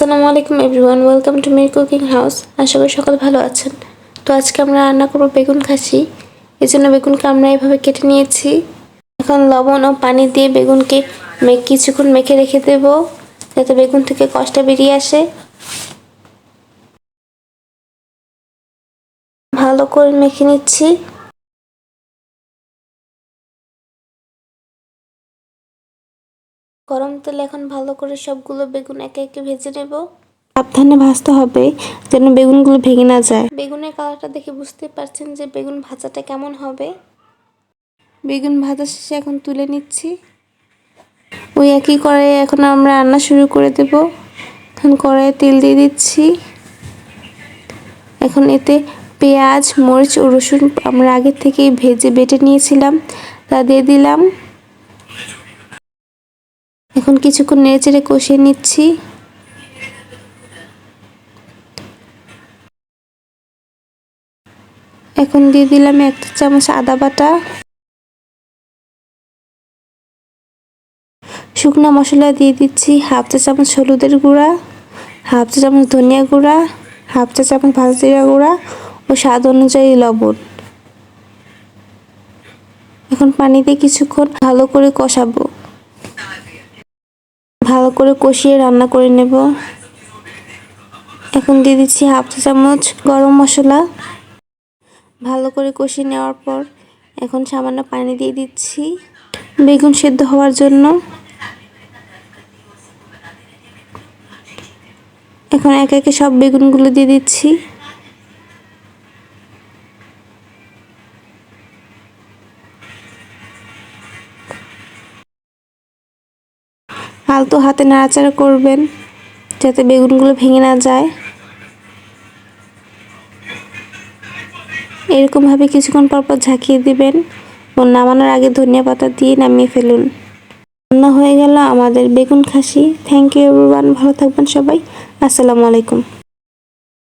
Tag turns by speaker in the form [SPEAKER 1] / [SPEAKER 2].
[SPEAKER 1] আসসালামু আলাইকুম everyone, welcome to Mir cooking house. আশা করি সকাল ভালো আছেন। তো আজকে আমরা রান্না করব বেগুন খাসি। এই জন্য বেগুনকে আমরা এভাবে কেটে নিয়েছি। এখন লবণ ও পানি দিয়ে বেগুনকে কিছুক্ষণ মেখে রেখে দেব, যাতে বেগুন থেকে কষটা বেরিয়ে আসে। ভালো করে মেখে নিচ্ছি। গরম তেলে এখন ভালো করে সবগুলো বেগুন একে একে ভেজে নেব। সাবধানে ভাজতে হবে যেন বেগুনগুলো ভেঙে না যায়। বেগুনের কালারটা দেখে বুঝতে পারছেন যে বেগুন ভাজাটা কেমন হবে। বেগুন ভাজা শেষে এখন তুলে নিচ্ছি। ওই একই কড়াইয়ে এখন আমরা রান্না শুরু করে দেব। এখন কড়াইয়ে তেল দিয়ে দিচ্ছি। এখন এতে পেঁয়াজ মরিচ ও রসুন আমরা আগের থেকেই ভেজে বেটে নিয়েছিলাম। তা দিয়ে দিলাম। এখন কিছুক্ষণ নেড়েচেড়ে কষিয়ে নিচ্ছি। এখন দিয়ে দিলাম এক চামচ আদা বাটা। শুকনো মশলা দিয়ে দিচ্ছি হাফ চা চামচ হলুদের গুঁড়া, হাফ চা চামচ ধনিয়া গুঁড়া, হাফ চা চামচ ভাজা জিরা গুঁড়া ও স্বাদ অনুযায়ী লবণ। এখন পানি দিয়ে কিছুক্ষণ ভালো করে কষাবো। ভালো করে কষিয়ে রান্না করে নেব। এখন দিয়ে দিচ্ছি হাফ চা চামচ গরম মশলা। ভালো করে কষিয়ে নেওয়ার পর এখন সামান্য পানি দিয়ে দিচ্ছি বেগুন সেদ্ধ হওয়ার জন্য। এখন একে একে সব বেগুনগুলো দিয়ে দিচ্ছি। আলতো হাতে নাড়াচাড়া করবেন যাতে বেগুনগুলো ভেঙে না যায়। এরকমভাবে কিছুক্ষণ পরপর পর ঝাঁকিয়ে দিবেন এবং নামানোর আগে ধনিয়া পাতা দিয়ে নামিয়ে ফেলুন। রান্না হয়ে গেল আমাদের বেগুন খাসি। থ্যাংক ইউ এভরিওয়ান ভালো থাকবেন সবাই। আসসালামু আলাইকুম।